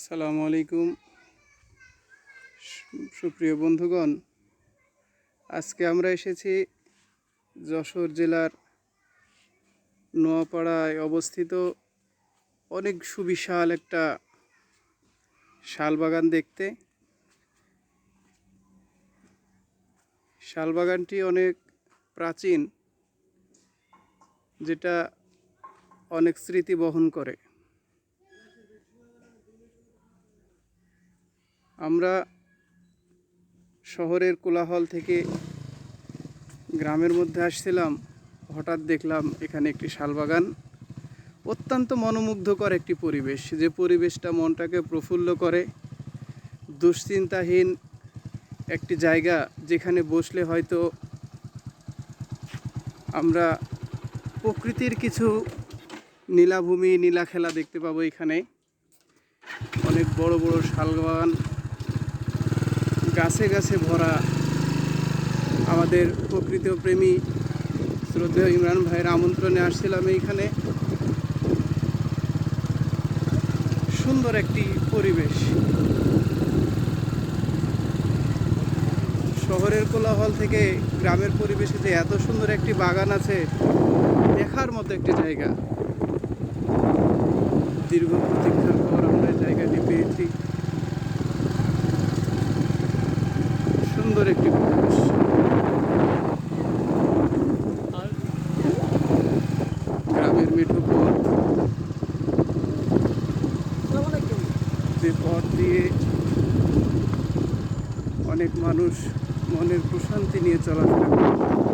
আসসালামু আলাইকুম। সুপ্রিয় বন্ধুগণ, আজকে আমরা এসেছি যশোর জেলার নোয়াপাড়ায় অবস্থিত অনেক সুবিশাল একটা শালবাগান দেখতে। শালবাগানটি অনেক প্রাচীন, যেটা অনেক স্মৃতি বহন করে। আমরা শহরের কোলাহল থেকে গ্রামের মধ্যে আসছিলাম, হঠাৎ দেখলাম এখানে একটি শালবাগান। অত্যন্ত মনোমুগ্ধকর একটি পরিবেশ। যে পরিবেশটা মনটাকে প্রফুল্ল করে, দুশ্চিন্তাহীন একটি জায়গা যেখানে বসলে হয়তো আমরা প্রকৃতির কিছু নীলাভূমি নীলা খেলা দেখতে পাবো এখানে। অনেক বড় বড় শালবাগান। গাছে গাছে ভরা আমাদের প্রকৃত প্রেমী শ্রদ্ধেয় ইমরান ভাইয়ের আমন্ত্রণে আসছিলাম এইখানে। সুন্দর একটি পরিবেশ। শহরের কোলাহল থেকে গ্রামের পরিবেশে যে এত সুন্দর একটি বাগান আছে, দেখার মতো একটি জায়গা। দীর্ঘ প্রতীক্ষার পর আমরা জায়গাটি পেয়েছি। সুন্দর একটি পরিবেশ গ্রামের মেঠো পথ যে পথ দিয়ে অনেক মানুষ মনের প্রশান্তি নিয়ে চলাফেরা করে।